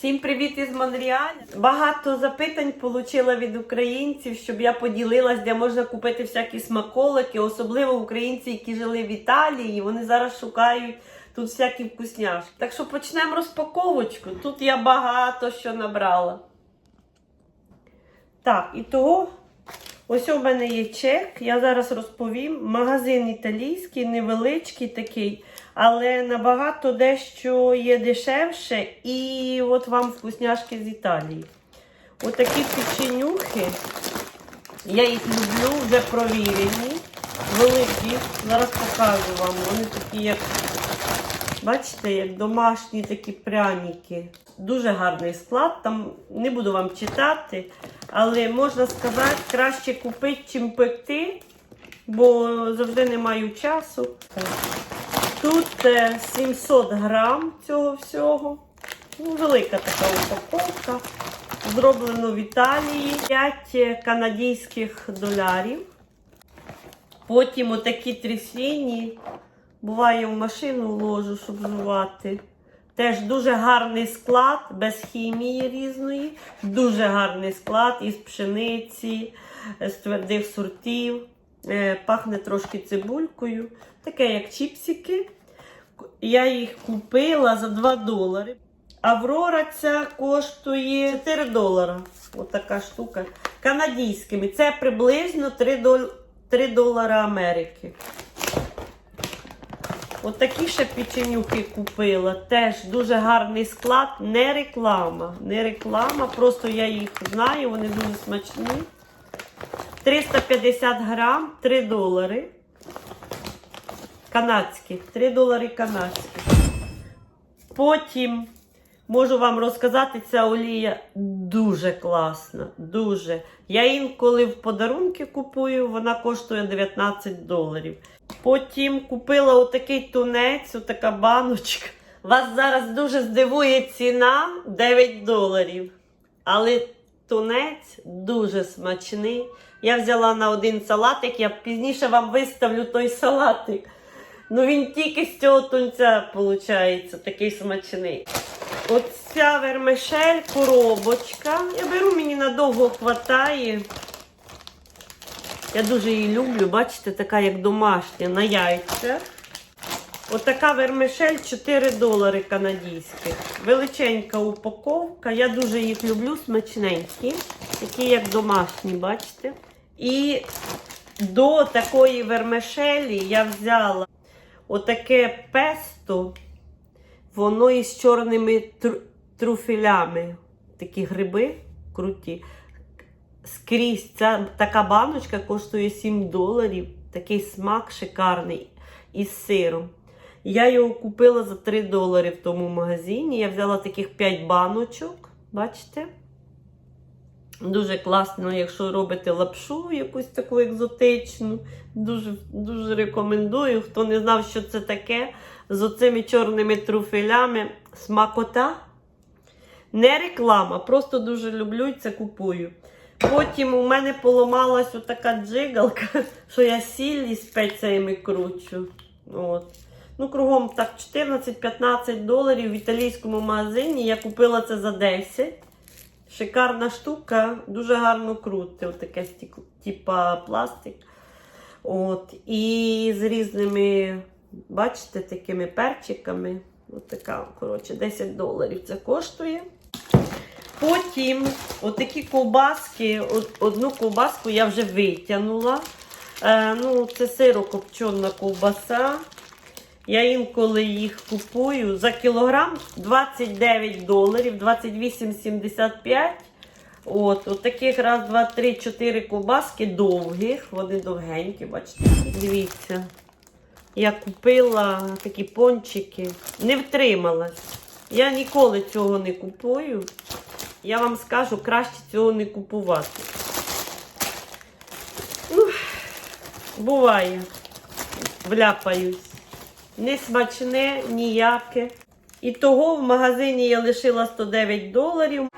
Всім привіт із Монреаля. Багато запитань отримала від українців, щоб я поділилась, де можна купити всякі смаколики, особливо українці, які жили в Італії. Вони зараз шукають тут всякі вкусняшки. Так що почнемо розпаковочку. Тут я багато що набрала. Так, і того. Ось у мене є чек, я зараз розповім. Магазин італійський, невеличкий такий, але набагато дещо є дешевше. І от вам вкусняшки з Італії. Отакі печенюхи. Я їх люблю, вже провірені. Великі. Зараз покажу вам. Вони такі, як, бачите, як домашні такі пряники. Дуже гарний склад. Там не буду вам читати. Але можна сказати, краще купити, чим пекти, бо завжди не маю часу. Тут е, 700 грам цього всього. Ну, велика така упаковка. Зроблено в Італії 5 канадських доларів. Потім отакі трісліні. Буває в машину ложу, щоб жувати. Теж дуже гарний склад, без хімії різної. Дуже гарний склад із пшениці, з твердих сортів. Е, Пахне трошки цибулькою. Таке, як чіпсики. Я їх купила за 2 долари. Аврора ця коштує 4 долара. Отака штука. Канадійськими. Це приблизно 3, дол... 3 долара Америки. Отакі ще печенюки купила. Теж дуже гарний склад. Не реклама. Не реклама. Просто я їх знаю, вони дуже смачні. 350 грам, 3 долари. Канадських. 3 долари канадських. Потім можу вам розказати, ця олія дуже класна. Дуже. Я інколи в подарунки купую, вона коштує 19 доларів. Потім купила отакий тунець, отака баночка. Вас зараз дуже здивує ціна 9 доларів. Але тунець дуже смачний. Я взяла на один салатик, я пізніше вам виставлю той салатик. Ну він тільки з цього тунця виходить, такий смачний. Оця вермишель, коробочка. Я беру, мені надовго хватає. Я дуже її люблю, бачите, така як домашня на яйцях. Отака вермишель 4 долари канадських. Величенька упаковка. Я дуже їх люблю, смачненькі. Такі, як домашні, бачите. І до такої вермишелі я взяла отаке песто. Воно із чорними тру- труфелями. Такі гриби круті скрізь ця така баночка коштує 7 доларів. Такий смак шикарний із сиром. Я його купила за 3 долари в тому магазині. Я взяла таких 5 баночок. Бачите? Дуже класно, якщо робите лапшу якусь таку екзотичну. Дуже, дуже рекомендую. Хто не знав, що це таке, з оцими чорними труфелями. Смакота. Не реклама, просто дуже люблю і це купую. Потім у мене поламалась отака джигалка, що я сіль із спеціями кручу. От. Ну, кругом так 14-15 доларів в італійському магазині. Я купила це за 10. Шикарна штука, дуже гарно крути. Отаке типа пластик. От. І з різними, бачите, такими перчиками. От коротше, 10 доларів це коштує. Потім отакі ковбаски, одну ковбаску я вже витягнула. Е, ну, це сирокопчена ковбаса. Я інколи їх купую за кілограм 29 доларів, 28,75. От, от таких раз, два, три, чотири ковбаски довгих. Вони довгенькі, бачите. Дивіться. Я купила такі пончики. Не втрималась. Я ніколи цього не купую. Я вам скажу, краще цього не купувати. Ну, буває, вляпаюсь. Не смачне, ніяке. І того в магазині я лишила 109 доларів.